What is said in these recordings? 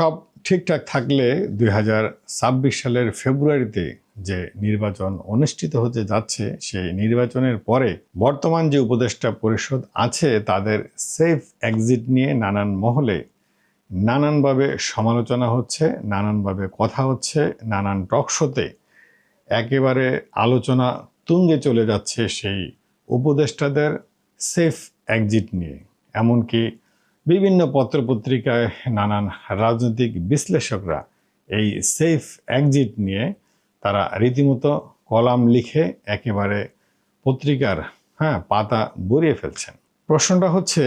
সব ঠিকঠাক থাকলে দুই হাজার ছাব্বিশ সালের ফেব্রুয়ারিতে যে নির্বাচন অনুষ্ঠিত হতে যাচ্ছে, সেই নির্বাচনের পরে বর্তমান যে উপদেষ্টা পরিষদ আছে, তাদের সেফ এক্সিট নিয়ে নানান মহলে নানানভাবে সমালোচনা হচ্ছে, নানানভাবে কথা হচ্ছে, নানান টকশোতে একেবারে আলোচনা তুঙ্গে চলে যাচ্ছে সেই উপদেষ্টাদের সেফ এক্সিট নিয়ে। এমনকি বিভিন্ন পত্রপত্রিকায় নানান রাজনৈতিক বিশ্লেষকরা এই সেফ এক্সিট নিয়ে তারা রীতিমতো কলাম লিখে একেবারে পত্রিকার হ্যাঁ পাতা বরিয়ে ফেলছেন। প্রশ্নটা হচ্ছে,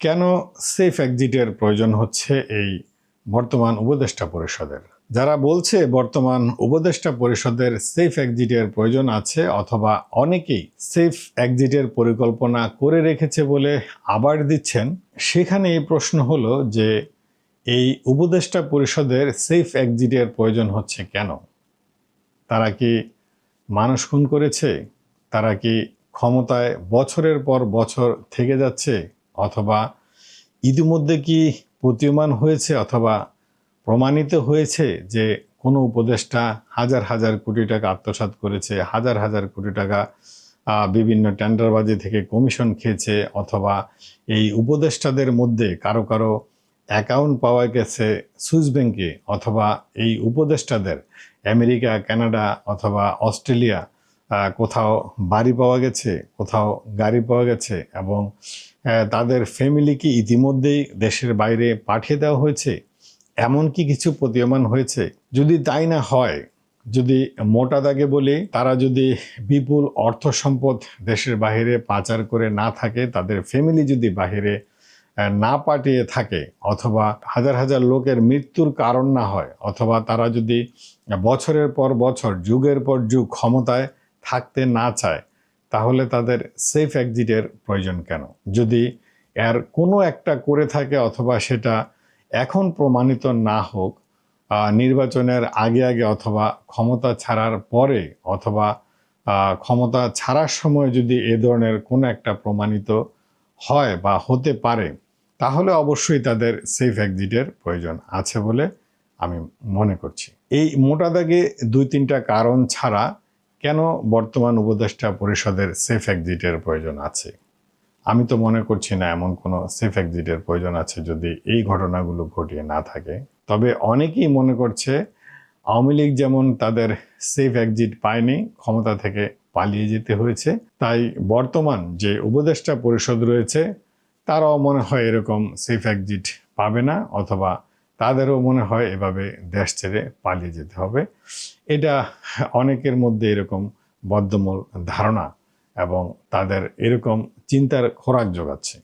কেন সেফ এক্সিটের প্রয়োজন হচ্ছে এই বর্তমান উপদেষ্টা পরিষদের? যারা বলছে বর্তমান উপদেষ্টা পরিষদের সেফ এক্সিটের প্রয়োজন আছে অথবা অনেকেই সেফ এক্সিটের পরিকল্পনা করে রেখেছে বলে আবার দিচ্ছেন, সেখানে এই প্রশ্ন হলো যে এই উপদেষ্টা পরিষদের সেফ এক্সিটের প্রয়োজন হচ্ছে কেন? তারা কি মানুষ খুন করেছে? তারা কি ক্ষমতায় বছরের পর বছর থেকে যাচ্ছে? অথবা ইতিমধ্যে কি প্রতীয়মান হয়েছে? অথবা প্রমাণিত হয়েছে যে কোনো উপদেষ্টা হাজার হাজার কোটি টাকা আত্মসাৎ করেছে, হাজার হাজার কোটি টাকা বিভিন্ন টেন্ডারবাজি থেকে কমিশন খেয়েছে অথবা এই উপদেষ্টাদের মধ্যে কারও কারও অ্যাকাউন্ট পাওয়া গেছে সুইস ব্যাংকে অথবা এই উপদেষ্টাদের আমেরিকা, কানাডা অথবা অস্ট্রেলিয়া কোথাও বাড়ি পাওয়া গেছে, কোথাও গাড়ি পাওয়া গেছে এবং তাদের ফ্যামিলিকে ইতিমধ্যেই দেশের বাইরে পাঠিয়ে দেওয়া হয়েছে। এমন কি কিছু প্রতীয়মান হয়েছে? যদি তাই না হয় যদি মোটা দাগে বলি তারা যদি বিপুল অর্থ সম্পদ দেশের বাইরে পাচার করে না থাকে তাদের ফ্যামিলি যদি আহ, না পাঠিয়ে থাকে অথবা হাজার হাজার লোকের মৃত্যুর কারণ না হয় অথবা তারা যদি বছরের পর বছর যুগের পর যুগ ক্ষমতায় থাকতে না চায় তাহলে তাদের সেফ এক্সিটের প্রয়োজন কেন? যদি এর কোনো একটা করে থাকে অথবা সেটা এখন প্রমাণিত না হোক নির্বাচনের আগে আগে অথবা ক্ষমতা ছাড়ার পরে অথবা ক্ষমতা ছাড়ার সময় যদি এ ধরনের কোনো একটা প্রমাণিত হয় বা হতে পারে, তাহলে অবশ্যই তাদের সেফ এক্সিটের প্রয়োজন আছে বলে আমি মনে করছি। এই মোটা দাগে দুই তিনটা কারণ ছাড়া কেন বর্তমান উপদেষ্টা পরিষদের সেফ এক্সিটের প্রয়োজন আছে? আমি তো মনে করছি না এমন কোনো সেফ এক্সিটের প্রয়োজন আছে যদি এই ঘটনাগুলো ঘটিয়ে না থাকে। তবে অনেকেই মনে করছে আওয়ামী লীগ যেমন তাদের সেফ এক্সিট পায়নি, ক্ষমতা থেকে পালিয়ে যেতে হয়েছে, তাই বর্তমান যে উপদেষ্টা পরিষদ রয়েছে, তারাও মনে হয় এরকম সেফ এক্সিট পাবে না অথবা তাদেরও মনে হয় এভাবে দেশ ছেড়ে পালিয়ে যেতে হবে। এটা অনেকের মধ্যে এরকম বদ্ধমূল ধারণা। এবং তাদের এরকম চিন্তার খোরাক যোগাচ্ছে।